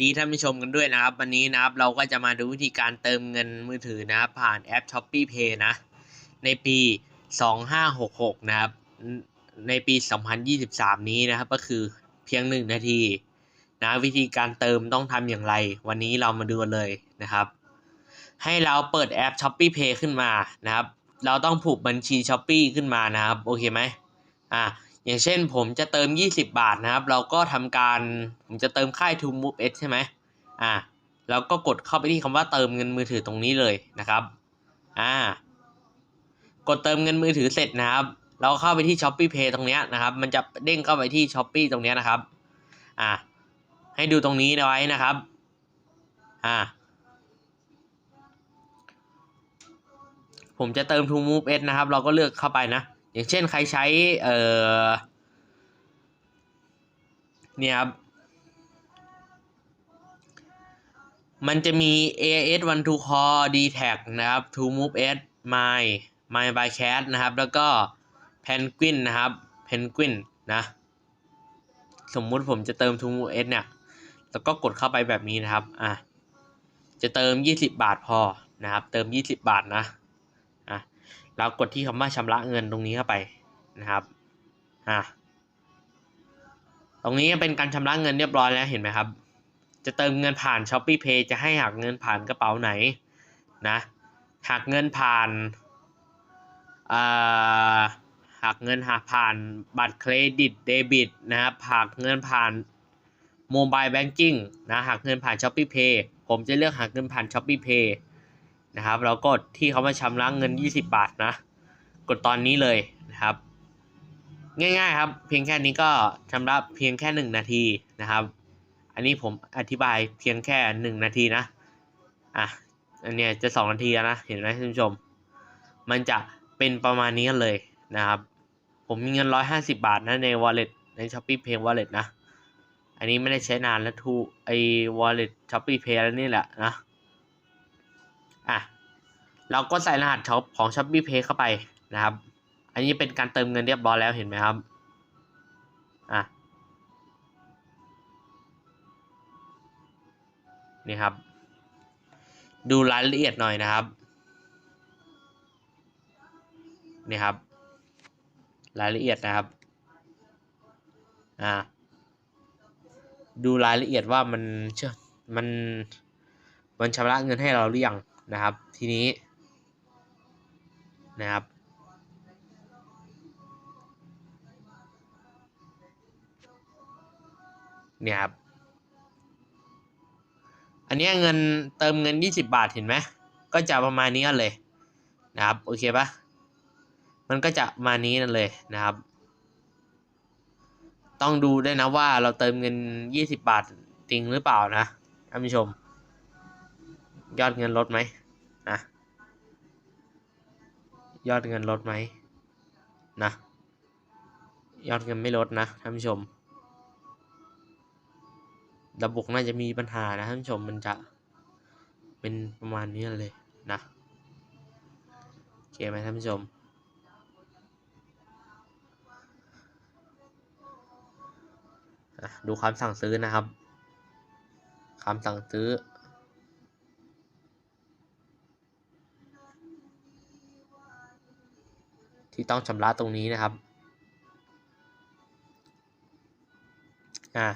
ดีท่านผู้ชมกันด้วยนะครับ วันนี้นะครับเราก็จะมาดูวิธีการเติมเงินมือถือนะครับผ่านแอป s h o p e e Pay นะ ในปี 2566 นะครับ ในปี 2023 นี้นะครับ ก็คือเพียง 1 นาทีนะวิธีการเติมต้องทำอย่างไร วันนี้เรามาดูกันเลยนะครับ ให้เราเปิดแอป s h o p e e Pay ขึ้นมานะครับ เราต้องผูกบัญชี s h o p e e ขึ้นมานะครับ โอเคไหมอ่า อย่างเช่นผมจะเติม 20 บาทนะครับ เราก็ทำการผมจะเติมค่าย To Move S ใช่ไหมอ่าเราก็กดเข้าไปที่คำว่าเติมเงินมือถือตรงนี้เลยนะครับอ่ากดเติมเงินมือถือเสร็จนะครับ เราเข้าไปที่ Shopee Pay ตรงนี้นะครับ มันจะเด้งเข้าไปที่ Shopee ตรงนี้นะครับอ่าให้ดูตรงนี้ไว้นะครับอ่าผมจะเติม To Move S นะครับ เราก็เลือกเข้าไปนะ อย่างเช่นใครใช้เอ่อเนี่ยครับมันจะมี AS One to Call d t a c นะครับ To Move S My My by Cat นะครับ แล้วก็ Penguin นะครับ Penguin นะ สมมุติผมจะเติม To Move S เนี่ย แล้วก็กดเข้าไปแบบนี้นะครับ อะ จะเติม 20 บาทพอนะครับ เติม 20 บาทนะ เรากดที่คำว่าชำระเงินตรงนี้เข้าไปนะครับอะตรงนี้เป็นการชำระเงินเรียบร้อยแล้วเห็นไหมครับ จะเติมเงินผ่าน s h o p e e Pay จะให้หักเงินผ่านกระเป๋าไหนนะหักเงินผ่านอ่าหักเงินหักผ่านบัตรเครดิตเดบิตนะครับหักเงินผ่านโมบายแบงกิ้งนะหักเงินผ่าน s h o p e e Pay ผมจะเลือกหักเงินผ่าน s h o p e e Pay นะครับเรากดที่เขามาชำระเงิน 20 บาทนะ กดตอนนี้เลยนะครับ ง่ายๆครับ เพียงแค่นี้ก็ชำระเพียงแค่ 1 นาทีนะครับ อันนี้ผมอธิบายเพียงแค่ 1 นาทีนะอะอันเนี้ยจะ 2 นาทีนะเห็นไหมท่านผู้ชม มันจะเป็นประมาณนี้กันเลยนะครับ ผมมีเงิน 150 บาทนะใน wallet ใน Shopee Pay wallet นะ อันนี้ไม่ได้ใช้นานแล้วทูไอ้ wallet Shopee Pay แล้วนี่แหละนะ เราก็ใส่รหัสช็อปของ Shopee Pay เข้าไปนะครับ อันนี้เป็นการเติมเงินเรียบร้อยแล้วเห็นไหมครับอะนี่ครับ ดูรายละเอียดหน่อยนะครับนี่ครับ รายละเอียดนะครับอ่าดูรายละเอียดว่ามันเชื่อมันมันชำระเงินให้เราหรือยังนะครับ ทีนี้ นะครับ เนี่ยครับ อันนี้เงินเติมเงิน 20 บาทเห็นไหม ก็จะประมาณนี้กันเลยนะครับ โอเคปะมันก็จะมานี้นั่นเลยนะครับ ต้องดูด้วยนะว่าเราเติมเงิน 20 บาทจริงหรือเปล่านะท่านผู้ชม ยอดเงินลดไหมนะ ยอดเงินลดไหมนะ ยอดเงินไม่ลดนะท่านผู้ชม ระบบน่าจะมีปัญหานะท่านผู้ชมมันจะเป็นประมาณนี้เลยนะโอเคไหมท่านผู้ชมดูคำสั่งซื้อนะครับคำสั่งซื้อ ที่ต้องชำระตรงนี้นะครับอ่า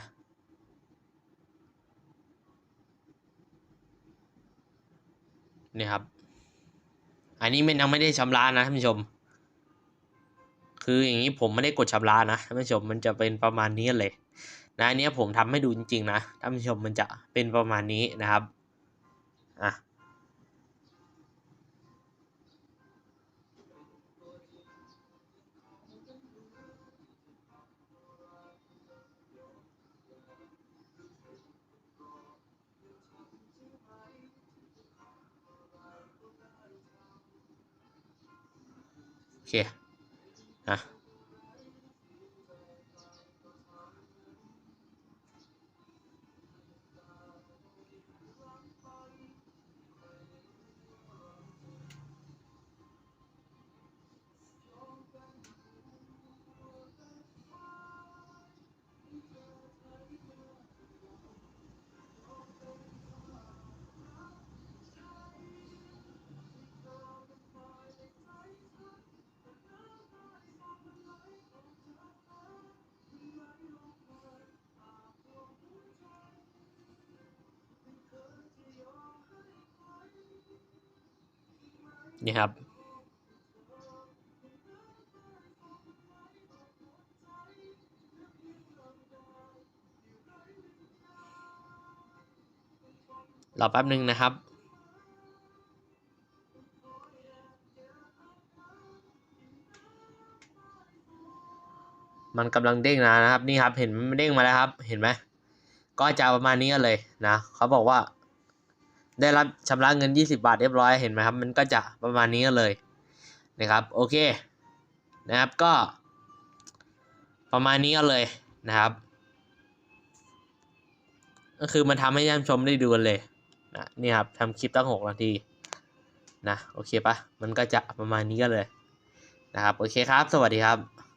นี่ครับ อันนี้มันยังไม่ได้ชำระนะท่านผู้ชม คืออย่างนี้ผมไม่ได้กดชำระนะท่านผู้ชมมันจะเป็นประมาณนี้เลยนะอันนี้ผมทำให้ดูจริงๆนะท่านผู้ชมมันจะเป็นประมาณนี้นะครับอะ โอเคนะ นี่ครับ รอแป๊บหนึ่งนะครับมันกำลังเด้งนะครับนี่ครับเห็นมันเด้งมาแล้วครับ เห็นไหมก็จะประมาณนี้เลยนะเขาบอกว่า ได้รับชำระเงิน 20 บาทเรียบร้อยเห็นไหมครับ มันก็จะประมาณนี้กันเลยนะครับโอเคนะครับก็ ประมาณนี้กันเลยนะครับ ก็คือมันทำให้ท่านชมได้ดูกันเลยนะนี่ครับทำคลิปตั้งหกนาทีนะโอเคปะมันก็จะประมาณนี้กันเลยนะครับโอเคครับ สวัสดีครับ